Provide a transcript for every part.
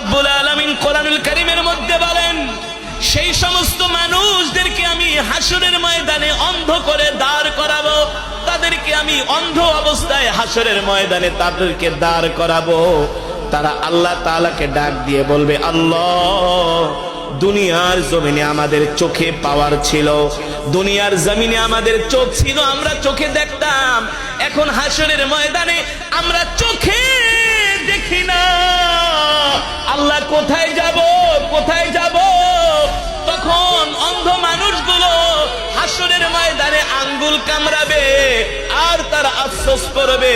রব্বুল আলামিন কোরআনুল কারীমের মধ্যে বলেন, সেই সমস্ত মানুষদেরকে আমি হাসরের ময়দানে অন্ধ করে দাঁড় করাবো। তাদেরকে আমি অন্ধ অবস্থায় হাসরের ময়দানে তাদেরকে দাঁড় করাবো। তারা আল্লাহ তাআলাকে ডাক দিয়ে বলবে, আল্লাহ, দুনিয়ার জমিনে আমাদের চোখে পাওয়ার ছিল। দুনিয়ার জমিনে আমাদের চোখ ছিল, আমরা চোখে দেখতাম। এখন হাসরের ময়দানে আমরা চোখে দেখি না। কোথায় যাব? কোথায় যাব? তখন অন্ধ মানুষগুলো হাসরের ময়দানে আঙ্গুল কামড়াবে আর তার আফসোস করবে।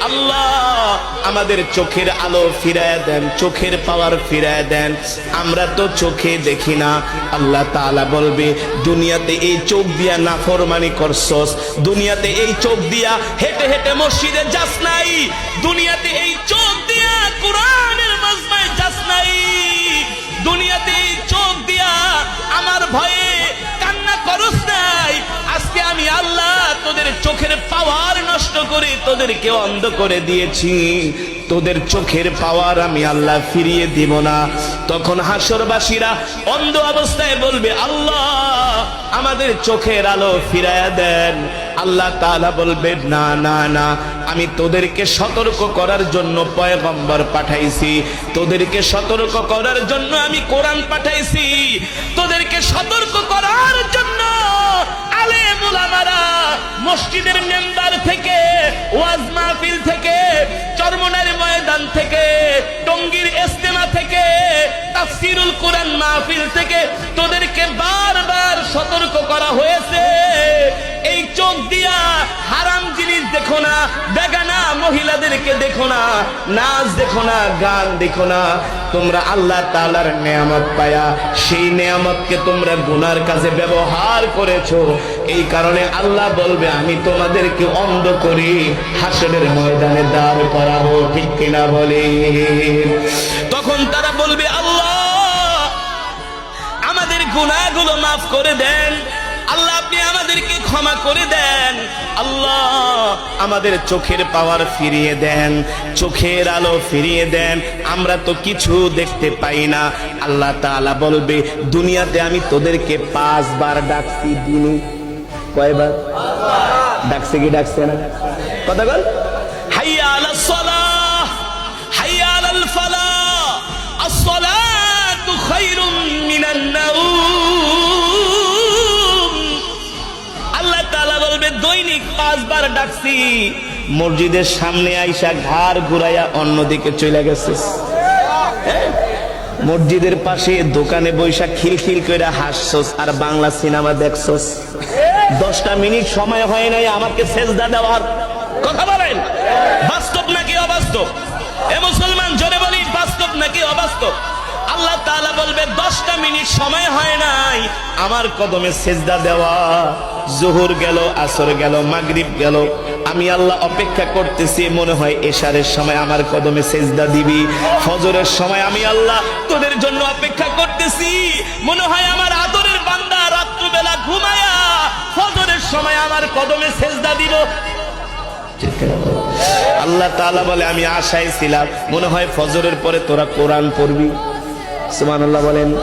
আল্লাহ আমাদের চোখের আলো ফিরায় দেন, চোখের পাওয়ার ফিরায় দেন। আমরা তো চোখে দেখি না। আল্লাহ তাআলা বলবে, দুনিয়াতে এই চোখ দিয়া না নাফরমানি করছস। দুনিয়াতে এই চোখ দিয়া হেঁটে হেঁটে মসজিদে যাস নাই। দুনিয়াতে এই চোখ দিয়া করে তোদেরকে অন্ধ করে দিয়েছি। তোদের চোখের পাওয়ার আমি আল্লাহ ফিরিয়ে দিব না। তখন হাসরবাসীরা অন্ধ অবস্থায় বলবে, আল্লাহ, আমাদের চোখের আলো ফিরায়া দেন। আল্লাহ তাআলা বলবে, না না না, আমি তোদেরকে সতর্ক করার জন্য পয়গম্বর পাঠাইছি। তোদেরকে সতর্ক করার জন্য আমি কোরআন পাঠাইছি। তোদেরকে সতর্ক করার জন্য তাফসিরুল কোরআন মাহফিল থেকে তোদেরকে বারবার সতর্ক করা হয়েছে। এই চোখ দিয়া হারাম জিনিস দেখো না, বেগানা মহিলাদেরকে দেখো না, নাচ দেখো না, গান দেখো না। তোমরা আল্লাহ তালার নেয়ামত পায়া, সেই নেয়ামতকে তোমরা গুনার কাজে ব্যবহার করেছ। এই কারণে আল্লাহ বলবে, আমি তোমাদেরকে অন্ধ করি হাসনের ময়দানে দাঁড় করাবো, ঠিক কিনা বলে? গুনাহগুলো মাফ করে দেন। আল্লাহ, আপনি আমাদেরকে ক্ষমা করে দেন। আল্লাহ, আমাদের চোখের পাওয়ার ফিরিয়ে দেন, চোখের আলো ফিরিয়ে দেন। আমরা তো কিছু দেখতে পাই না। আল্লাহ তাআলা বলবে, দুনিয়াতে আমি তোদেরকে পাঁচবার ডাকছি, দিনে। কয়বার? ডাকছে কি ডাকছে না? কথা বল। হাইয়া আলাস সালাহ হাইয়া আলাল ফালাহ আসসালাতু পাঁচবার ডাকছি, মসজিদের সামনে আইসা ঘাড় ঘুরাইয়া অন্যদিকে চলে গেছে। হ্যাঁ? মসজিদের পাশে দোকানে বৈশা খিলখিল করে হাসছস, আর বাংলা সিনেমা দেখছস। দশটা মিনিট সময় হয় নাই আমাকে সেজদা দেওয়ার। কথা বলেন? আমার কদমে সেজদা দেওয়া, জোহর গেল, আসর গেল, মাগরিব গেল। আমি আল্লাহ অপেক্ষা করতেছি, মনে হয় এশারের সময় আমার কদমে সেজদা দিবি। ফজরের সময় আমি আল্লাহ তোদের জন্য অপেক্ষা করতেছি। মনে হয় আমার আদরের বান্দা রাত্রবেলা ঘুমায়া ফজরের সময় আমার কদমে সেজদা দিব। আল্লাহ তাআলা বলে, আমি আশায় ছিলাম। মনে হয় ফজরের পরে তোরা কোরআন পড়বি। সুবহানাল্লাহ বলেন। ও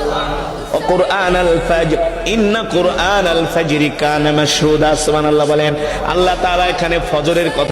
কোরআন আল ফাজর। ইন্না কোরআন আল ফাজরি কানা মাশহুদা। সুবহানাল্লাহ বলেন, আল্লাহ তাআলা এখানে ফজরের কথা